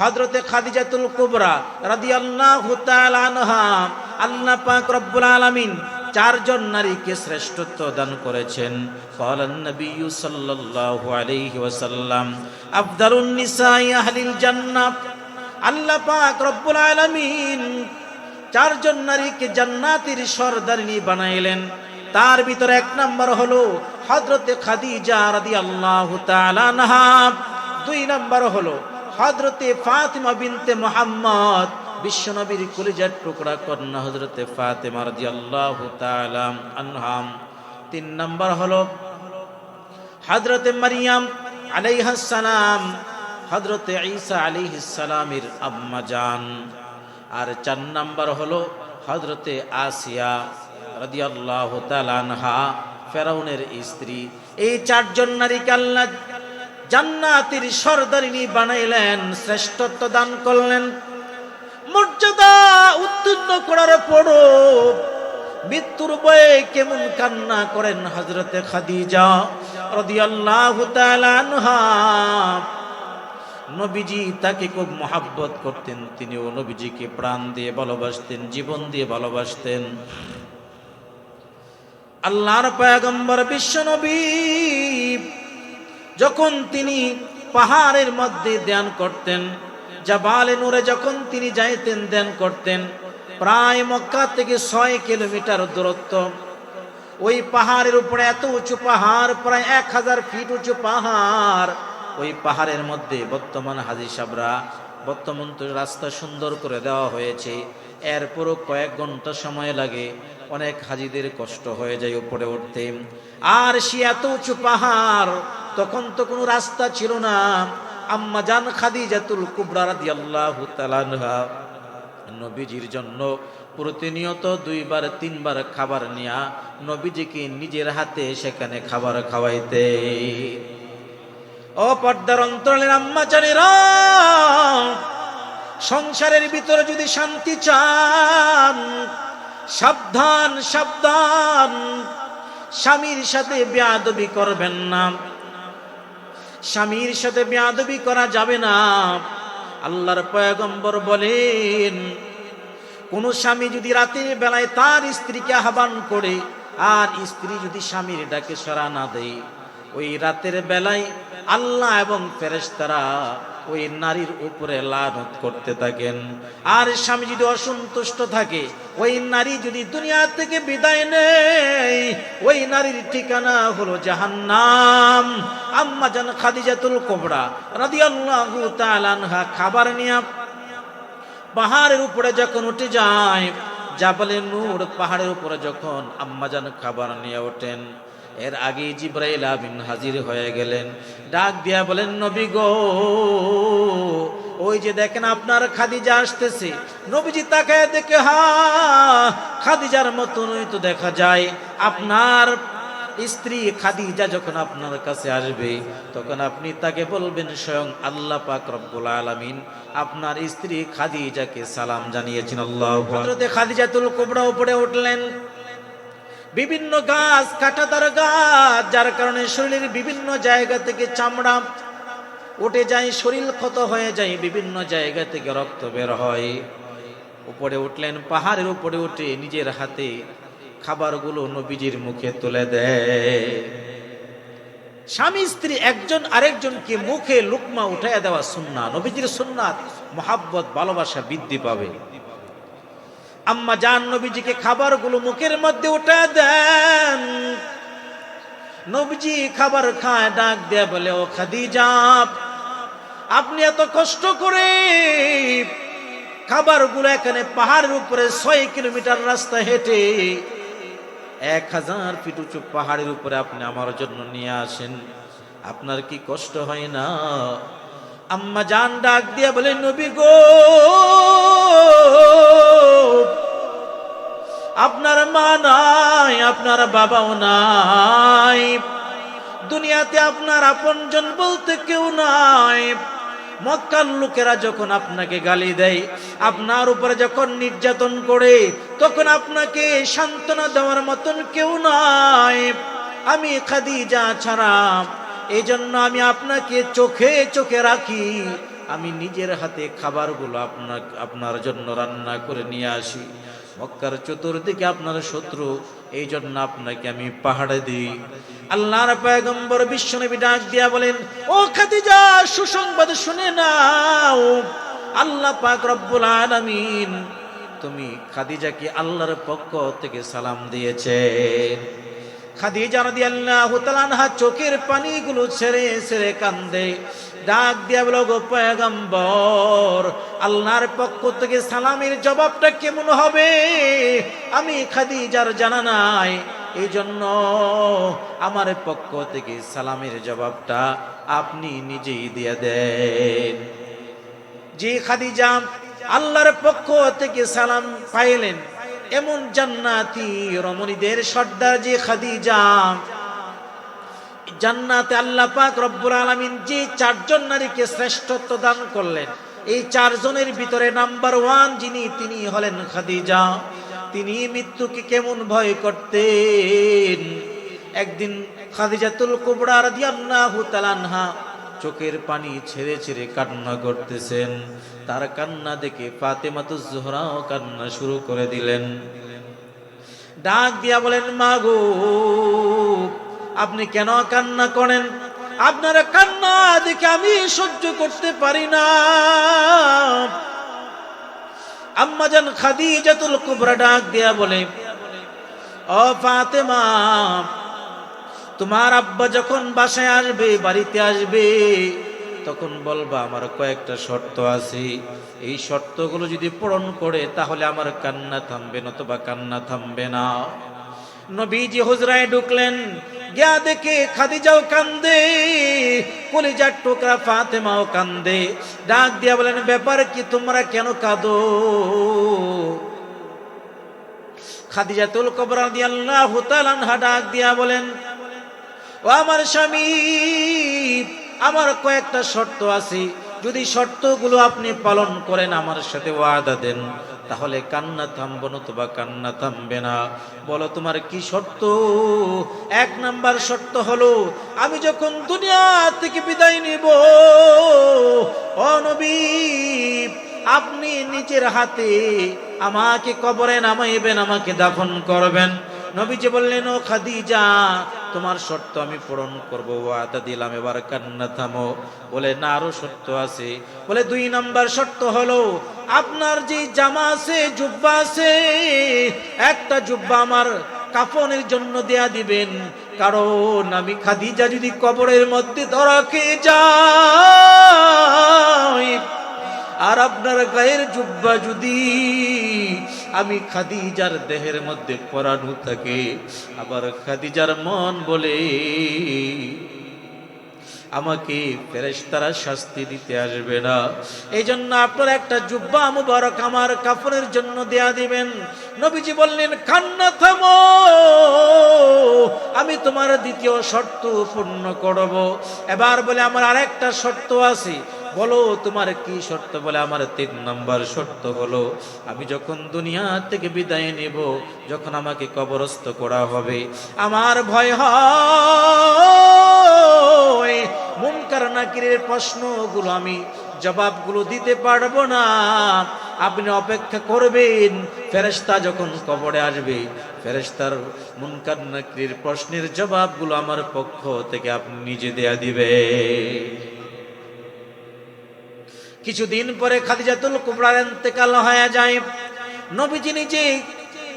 হজরতে খাদিজাতুল কুবরা রাদি আল্লাহ আনহা আল্লাহ পাক রব্বুল আলামিন চারজন নারীকে শ্রেষ্ঠত্ব দান করেছেন। কলান নবী সাল্লাল্লাহু আলাইহি ওয়াসাল্লাম, আফদালুন নিসাই আহলিল জান্নাত আল্লাহ পাক রব্বুল আলামিন চারজন নারীকে জান্নাতের সরদারিনী বানাইলেন। তার ভিতরে এক নম্বর হলো হযরতে খাদিজা রাদিয়াল্লাহু তাআলা নাহা দুই নম্বর হলো হজরতে ফাতিমা বিনতে মোহাম্মদ, বিশ্বনবীর কলিজার টুকরা কন্যা হজরতে ফাতেমা রাদিয়াল্লাহু তাআলা আনহাম তিন নাম্বার হলো হজরতে মারিয়াম আলাইহাস সালাম হজরতে ঈসা আলাইহিস সালামের আম্মা জান। আর চার নাম্বার হলো হজরতে আসিয়া রাদিয়াল্লাহু তাআলা আনহা, ফেরাউনের স্ত্রী। এই চারজন নারীকে আল্লাহ জান্নাতের সরদারিনী বানাইলেন, শ্রেষ্ঠত্ব দান করলেন। মর্যাদা উত্তীর্ণ করার পরও মৃত্যুর বয়ে কেমন কান্না করেন হজরতে খাদিজা রাদিয়াল্লাহু তাআলা আনহা। নবীজি তাকে খুব মহাব্বত করতেন, তিনিও নবীজিকে প্রাণ দিয়ে ভালোবাসতেন, জীবন দিয়ে ভালোবাসতেন। আল্লাহর পয়গম্বর বিশ্ব নবী যখন তিনি পাহাড়ের মধ্যে ধ্যান করতেন, জাবালে নূরে যখন তিনি যাইতেন, ধ্যান করতেন, প্রায় মক্কা থেকে ছয় কিলোমিটার দূরত্ব। ওই পাহাড়ের উপরে এত উঁচু পাহাড়, প্রায় এক হাজার ফিট উঁচু পাহাড়। ওই পাহাড়ের মধ্যে বর্তমান হাজি সাবরা বর্তমান তো রাস্তা সুন্দর করে দেওয়া হয়েছে। এরপরও কয়েক ঘণ্টা সময় লাগে, অনেক হাজিদের কষ্ট হয়ে যায় উপরে উঠতে। আর সে এত উঁচু পাহাড় তখন তো কোনো রাস্তা ছিল না। আম্মা জান খাদিজাতুল কুবরা রাদিয়াল্লাহু তাআলা নবীজির জন্য প্রতিনিয়ত দুইবার, তিনবার খাবার নিয়া নবীজিকে নিজের হাতে সেখানে খাবার খাওয়াইতে। ও পর্দার অন্তরের আম্মা জানেরা, সংসারের ভিতরে যদি শান্তি চান, সাবধান সাবধান, স্বামীর সাথে বেয়াদবি করবেন না। স্বামীর সাথে বেয়াদবি করা যাবে না। আল্লাহর পয়গম্বর বলেন, কোন স্বামী যদি রাতের বেলায় তার স্ত্রীকে আহ্বান করে, আর স্ত্রী যদি স্বামীর ডাকে সরা না দেয়, ওই রাতের বেলায় আল্লাহ এবং ফেরেশতারা ওই নারীর উপরে লানত করতে থাকেন। আর স্বামী যদি অসন্তুষ্ট থাকে, ওই নারী যদি দুনিয়া থেকে বিদায় নেয়, ওই নারীর ঠিকানা হলো জাহান্নাম। আম্মা জান খাদিজাতুল কোবরা রাদিয়াল্লাহু তাআলা আনহা খাবার নিয়ে পাহাড়ের উপরে যখন উঠে যায় জাবালে নূর পাহাড়ের উপরে যখন আম্মাজান খাবার নিয়ে ওঠেন এর আগে জিব্রাইল আমিন হাজির হয়ে গেলেন। ডাক দিয়া বলেন, নবী গো, ওই যে দেখেন আপনার খাদিজা আসতেছে। নবীজি তাকে দেখে, হা, খাদিজার মতনই তো দেখা যায়। আপনার স্ত্রী খাদিজা যখন আপনার কাছে আসবে, তখন আপনি তাকে বলবেন স্বয়ং আল্লাহ পাক রব্বুল আলামিন আপনার স্ত্রী খাদিজাকে সালাম জানিয়েছেন। আল্লাহ খাদিজাতুল কুবরা উপরে উঠলেন। বিভিন্ন গাছ, কাঁটাতার গাছ, যার কারণে শরীরের বিভিন্ন জায়গা থেকে চামড়া উঠে যায়, শরীর ক্ষত হয়ে যায়, বিভিন্ন জায়গা থেকে রক্ত বের হয়। উপরে উঠলেন, পাহাড়ের উপরে উঠে নিজের হাতে খাবারগুলো নবীজির মুখে তুলে দেয়। স্বামী, স্ত্রী, একজন আরেকজনকে মুখে লুকমা উঠাইয়া দেওয়া সুন্না নবীজির সুন্নাত মহাব্বত, ভালোবাসা বৃদ্ধি পাবে। আম্মা জান নবীজিকে খাবারগুলো মুখের মধ্যে উঠে দেন। নবীজি খাবার খায়, ডাক দেয়া বলে, ও খাদিজা, আপনি এত কষ্ট করে খাবারগুলো এখানে পাহাড়ের উপরে ছয় কিলোমিটার রাস্তা হেঁটে এক হাজার ফিট উঁচু পাহাড়ের উপরে আপনি আমার জন্য নিয়ে আসেন। আপনার কি কষ্ট হয় না? আম্মা জান ডাক দিয়া বলে, নবী গো, আপনার মা নাই, আপনার বাবাও নাই। দুনিয়াতে আপনার আপনজন বলতে কেউ নাই। মক্কার লোকেরা যখন আপনাকে গালি দেয়, আপনার উপরে যখন নির্যাতন করে, তখন আপনাকে সান্ত্বনা দেওয়ার মতন কেউ নাই। আমি খাদিজা ছাড়া এই জন্য আমি আপনাকে চোখে চোখে রাখি। আমি নিজের হাতে খাবারগুলো আপনার আপনার জন্য রান্না করে নিয়ে আসি। মক্কার চতুর্দিকে আপনার শত্রু এই জন্য আপনাকে আমি পাহাড়ে দিই। আল্লাহর পয়গম্বর বিশ্বনবী ডাক দিয়া বলেন, ও খাদিজা, সুসংবাদ শুনে নাও। আল্লাহ পাক রব্বুল আলামিন, তুমি খাদিজাকে আল্লাহর পক্ষ থেকে সালাম দিয়েছে খাদিজা রাদিয়াল্লাহু তাআলা আনহা চোখের পানিগুলো ছেড়ে ছেড়ে কান্দে। ডাক দিয়া বলো গো পয়গম্বর, আল্লাহর পক্ষ থেকে সালামের জবাবটা কেমন হবে? আমি খাদিজার জানা নাই। এই জন্য আমার পক্ষ থেকে সালামের জবাবটা আপনি নিজেই দিয়ে দেন। যে খাদিজা, আল্লাহর পক্ষ থেকে সালাম পাইলেন। এমন জান্নাতি রমণীদের সর্দার যে খাদিজা। জান্নাতে আল্লাহ পাক রব্বুল আলামিন যে চারজন নারীকে শ্রেষ্ঠত্ব দান করলেন, এই চারজনের ভিতরে নাম্বার ওয়ান যিনি, তিনি হলেন খাদিজা। তিনি মৃত্যুকে কেমন ভয় করতেন? একদিন খাদিজাতুল কুবরা রাদিয়াল্লাহু তাআলা চোখের পানি ছেড়ে ছেড়ে কান্না করতেছেন। তার কান্না দেখে ফাতেমাতুজ জোহরাও কান্না শুরু করে দিলেন। ডাক দিয়া বলেন মাগো আপনি কেন কান্না করেন? আপনার কান্না দেখে আমি সহ্য করতে পারি না। আম্মাজান খাদিজাতুল কুবরা ডাক দিয়া বলে, ও ফাতেমা তোমার আব্বা যখন বাসায় আসবে, বাড়িতে আসবে, তখন বলবা, আমার কয়েকটা শর্ত আছে। এই শর্তগুলো যদি পূরণ করে, তাহলে আমার কান্না থামবে না নতুবা কান্না থামবে না। নবীজি হুজরায় ঢুকলেন। গিয়া দেখে খাদিজাও কান্দে, কলিজার টুকরা ফাতেমাও কান্দে। ডাক দিয়া বলেন, ব্যাপার কি, তোমরা কেন কাঁদো? খাদিজাতুল কবরা তাআলা আনহা ডাক দিয়া বলেন ও আমার স্বামী, আমার কয়েকটা শর্ত আছে। যদি শর্তগুলো আপনি পালন করেন, আমার সাথে ওয়াদা দেন, তাহলে কান্না থামবো নতুবা কান্না থামবে না। বলো, তোমার কি শর্ত? এক নাম্বার শর্ত হলো, আমি যখন দুনিয়া থেকে বিদায় নিব, ও নবী, আপনি নিজের হাতে আমাকে কবরে নামাইবেন, আমাকে দাফন করবেন। নবীজি বললেন, ও খাদিজা তোমার শর্ত আমি পূরণ করব। ওয়াদা দিলাম, এবার কান্না থামো। বলে, না, আরও শর্ত আছে। বলে, দুই নাম্বার শর্ত হলো, আপনার যে জামা আছে, জুব্বা আছে, একটা জুব্বা আমার কাফনের জন্য দেয়া দিবেন। কারণ আমি খাদিজা যদি কবরের মধ্যে ধরা খেয়ে যাই আর আপনার গায়ের জুব্বা যদি আমি খাদিজার দেহের মধ্যে পরানো থাকে। আবার খাদিজার মন বলে, আমাকে ফেরেশতারা শাস্তি দিতে আসবে না। এই জন্য আপনার একটা জুব্বা মুবারক আমার কাপড়ের জন্য দেয়া দিবেন। নবীজি বললেন কান্না থামো, আমি তোমার দ্বিতীয় শর্ত পূর্ণ করব। এবার বলে, আমার আরেকটা শর্ত আছে। বলো, তোমার কি শর্ত বলে আমার তিন নম্বর শর্ত হলো, আমি যখন দুনিয়া থেকে বিদায় নেব, যখন আমাকে কবরস্থ করা হবে, আমার ভয় হয়। মুনকার নাকিরের প্রশ্নগুলো আমি, জবাবগুলো দিতে পারব না। আপনি অপেক্ষা করবেন, ফেরেশতা যখন কবরে আসবে, ফেরেশতার মুনকার নাকিরের প্রশ্নের জবাবগুলো আমার পক্ষ থেকে আপনি নিজে দেয়া দিবে কিছুদিন পরে খাদিজাতুল কুবরার ইন্তেকাল হয়ে যায়। নবীজি নিজে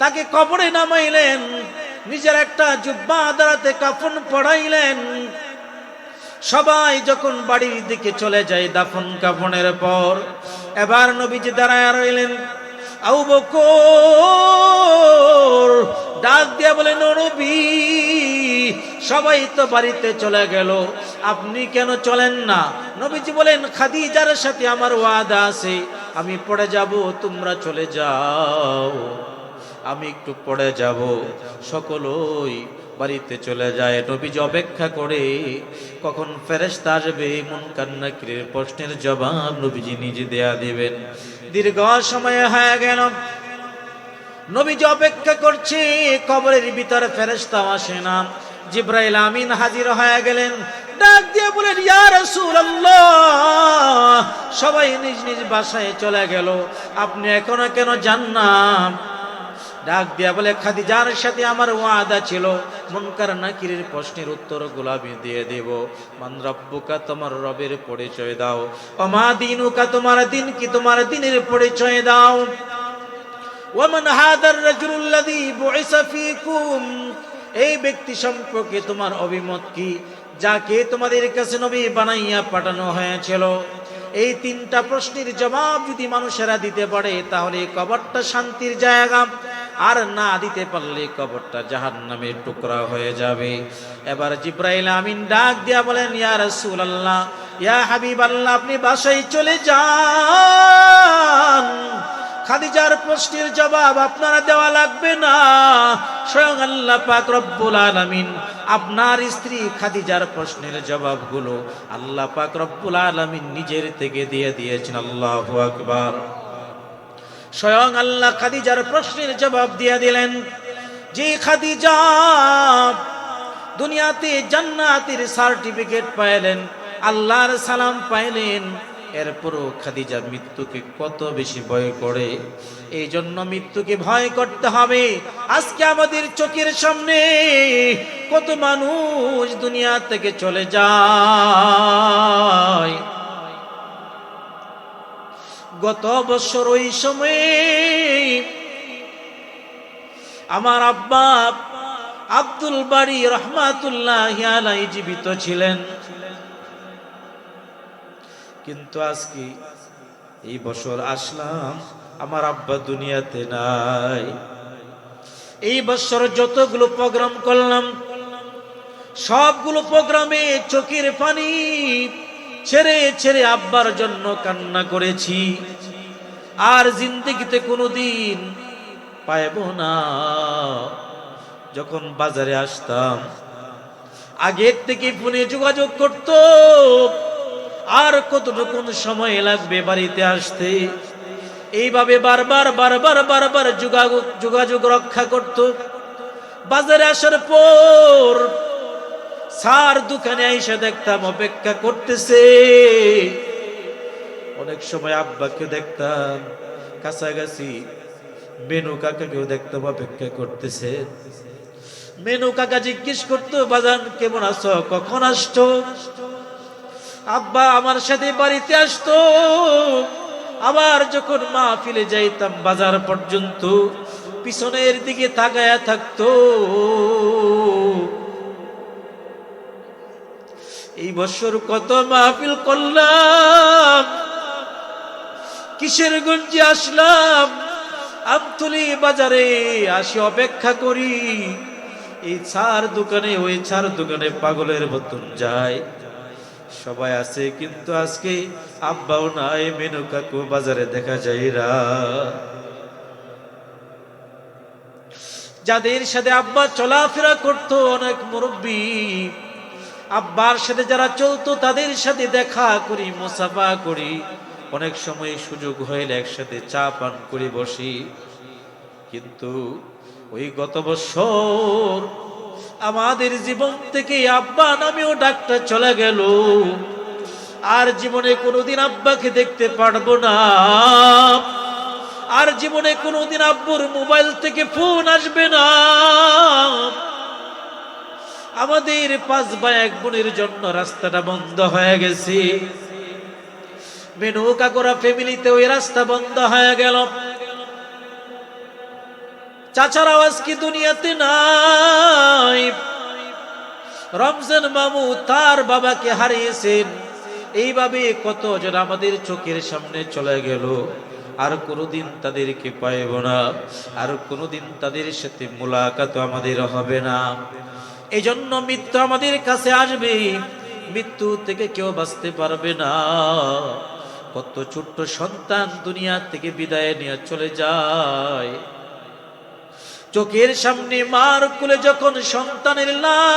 তাকে কবরে নামাইলেন, নিজের একটা জুব্বা আদারাতে কাফন পড়াইলেন। সবাই যখন বাড়ির দিকে চলে যায় দাফন কাফনের পর, এবার নবীজি দাঁড়ায় রইলেন। আউ ডাক দিয়া বলেন নবী, সবাই তো বাড়িতে চলে গেল। আপনি কেন চলেন না? নবীজি বলেন, খাদিজার সাথে আমার ওয়াদা আছে। আমি পড়ে যাব, তোমরা চলে যাও। আমি একটু পড়ে যাব। সকলই বাড়িতে চলে যায়। নবীজি অপেক্ষা করে, কখন ফেরেশতা আসবে, মন কান্নাকিরের প্রশ্নের জবাব নবীজি নিজে দেয়া দেবেন। দীর্ঘ সময় হয়ে গেল। নবীজি অপেক্ষা করছে, কবরের ভিতরে ফেরেশতা আসে না। জিব্রাইল আমিন হাজির হয়ে গেলেন। ডাক দিয়ে বলেন, ইয়া রাসূলুল্লাহ। সবাই নিজ নিজ বাসায় চলে গেল। আপনি এখনও কেন যান না? ডাক দিয়া বলে, খাদিজার সাথে আমার ওয়াদা ছিল। মনকার নাকিরের প্রশ্নের উত্তর গোলামি দিয়ে দেব। মান রব্বুকা, তোমার রবের পরিচয় দাও। অমা দিনুকা, তোমার দিন কি তোমার দিনের পরিচয় দাও? ওয়ামান হাদার রাজুলুল্লাযী বুইসা ফীকুম। এই ব্যক্তি সম্পর্কে তোমার অভিমত কি? যাকে তোমাদের কাছে নবী বানাইয়া পাঠানো হয়েছিল। এই তিনটা প্রশ্নের জবাব যদি মানুষেরা দিতে পারে, তাহলে কবরটা শান্তির জায়গা। আর না দিতে পারলে কবরটা জাহান নামের টুকরা হয়ে যাবে। এবার জিব্রাইল আমিন ডাক দিয়া বলেন, ইয়া রাসূলুল্লাহ, ইয়া হাবিব আল্লাহ আপনি বাসায় চলে যান। খাদিজার প্রশ্নের জবাব আপনারা দেওয়া লাগবে না। স্বয়ং আল্লাহ পাক রব্বুল আলামিন আপনার স্ত্রী খাদিজার প্রশ্নের জবাবগুলো আল্লাহ পাক রব্বুল আলামিন নিজের থেকে দিয়ে দিয়েছেন। আল্লাহু আকবার। স্বয়ং আল্লাহ খাদিজার প্রশ্নের জবাব দিয়ে দিলেন যে খাদিজা, দুনিয়াতে জান্নাতের সার্টিফিকেট পাইলেন, আল্লাহর সালাম পাইলেন এরপরও খাদিজা মৃত্যুকে কত বেশি ভয় করে? এই জন্য মৃত্যুকে ভয় করতে হবে। আজকে আমাদের চোখের সামনে কত মানুষ দুনিয়া থেকে চলে যায়। গত বছর ওই সময়ে আমার আব্বা আব্দুল বাড়ি রহমাতুল্লাহ জীবিত ছিলেন। কিন্তু আজকে এই বছর আসলাম, আমার আব্বা দুনিয়াতে নাই। এই বছর যতগুলো প্রোগ্রাম করলাম, সবগুলো প্রোগ্রামে চোখের পানি ছেড়ে ছেড়ে আব্বার জন্য কান্না করেছি। আর জিন্দগিতে কোনোদিন পাইব না। যখন বাজারে আসতাম, আগের থেকে ফোনে যোগাযোগ করত আর কতটুকু সময় লাগবে বাড়িতে আসতে? এইভাবে বারবার বারবার বারবার যোগাযোগ যোগাযোগ রক্ষা করত। বাজারে আসার পর সার দোকানে আইসা দেখতাম, অপেক্ষা করতেছে। অনেক সময় আব্বাকে দেখতাম, কাছাকাছি মেনু কাকাকেও দেখতাম, অপেক্ষা করতেছে। মেনু কাকা জিজ্ঞেস করতো, বাজান, কেমন আছো? কখন আসছো? আব্বা আমার সাথে বাড়িতে আসতো। আবার যখন মা ফিলে যাইতাম বাজার পর্যন্ত, পিছনের দিকে তাকায়া থাকতো। এই বছর কত মাহফিল করলাম, কিসের গঞ্জে আসলাম? আমতলি বাজারে আসি অপেক্ষা করি। এই চার দোকানে, ওই চার দোকানে পাগলের মতন যায়। সবাই আছে, কিন্তু আজকে আব্বাও নাই, মেনু কাকু বাজারে দেখা যায় না। যাদের সাথে আব্বা চলাফেরা করতো অনেক মুরব্বী, আব্বার সাথে যারা চলতো তাদের সাথে দেখা করি, মোসাফা করি। অনেক সময় সুযোগ হইলে একসাথে চা পান করে বসি। কিন্তু ওই গত বছর আমাদের জীবন থেকে আব্বা নামেও ডাক্তার চলে গেল। আর জীবনে কোনোদিন আব্বাকে দেখতে পারব না। আর জীবনে কোনোদিন আব্বুর মোবাইল থেকে ফোন আসবে না। আমাদের পাঁচ বা এক বোনের জন্য রাস্তাটা বন্ধ হয়ে গেছে। মেনু কাকুরা ফ্যামিলিতে ওই রাস্তা বন্ধ হয়ে গেল। চাচার আওয়াজ কি দুনিয়াতে নাই? রমজান মামু তার বাবাকে হারিয়েছেন। এইভাবে কত কতজন আমাদের চোখের সামনে চলে গেল। আর কোনোদিন তাদেরকে পাইব না। আর কোনোদিন তাদের সাথে মোলাকাত আমাদের হবে না। এই জন্য মৃত্যু আমাদের কাছে আসবে। মৃত্যু থেকে কেউ বাঁচতে পারবে না। কত ছোট্ট সন্তান দুনিয়া থেকে বিদায় নিয়ে চলে যায়। চোখের সামনে মার কুলে যখন সন্তানের লাশ,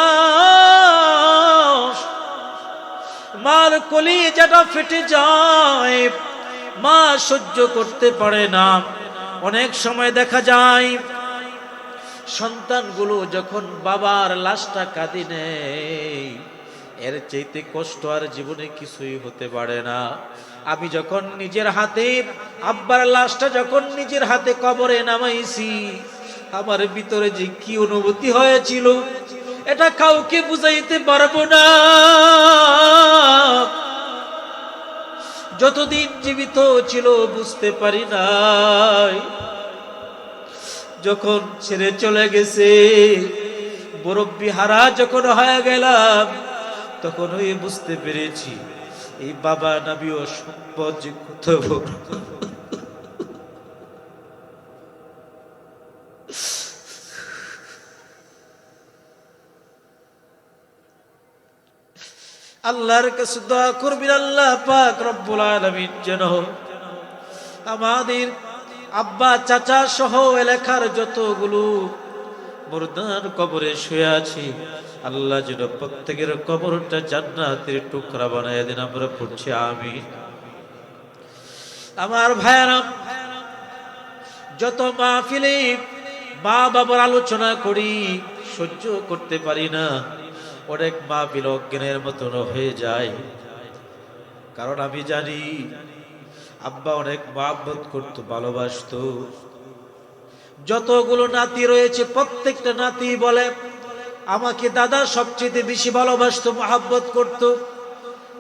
মার কলি যেটা ফেটে যায়, মা সহ্য করতে পারে না। অনেক সময় দেখা যায়, সন্তানগুলো যখন বাবার লাশটা কাঁদি নেয়, এর চাইতে কষ্ট আর জীবনে কিছুই হতে পারে না। আমি যখন নিজের হাতে, আব্বার লাশটা যখন নিজের হাতে কবরে নামাইছি আমার ভিতরে যে কি অনুভূতি হয়েছিল, এটা কাউকে বুঝাইতে পারব না যতদিন জীবিত ছিল, বুঝতে পারি নাই যখন ছেড়ে চলে গেছে, মুরব্বী হারা যখন হয়ে গেলাম তখন ওই বুঝতে পেরেছি, এই বাবা ও সম্পদ কত বড়। আল্লাহর কাছে দোয়া করবেন, আল্লাহ পাক রব্বুল আলামিন যেন আমাদের আব্বা, চাচা সহ এলাকার যতগুলো মুর্দার কবরে শুয়ে আছি, আল্লাহ যেন প্রত্যেকের কবরটা জান্নাতের টুকরা বানায় দিন, আমরা পড়ছি আমি আমার ভাইয়ারা, যত মাহফিলে মা বাবার আলোচনা করি, সহ্য করতে পারি না। অনেক মা অজ্ঞানের মতন হয়ে যায়। কারণ আমি জানি, আব্বা অনেক মহাব্বত করতো, ভালোবাসতো। যতগুলো নাতি রয়েছে, প্রত্যেকটা নাতি বলে, আমাকে দাদা সবচেয়ে বেশি ভালোবাসতো, মহাব্বত করত।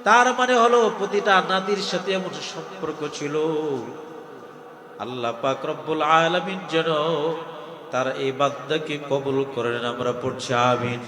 তার মানে হলো, প্রতিটা নাতির সাথে এমন সম্পর্ক ছিল। আল্লাহ পাক রব্বুল আলামিন যেন তার এই বাদ্দাকে কবুল করেন, আমরা পড়ছি আমিন।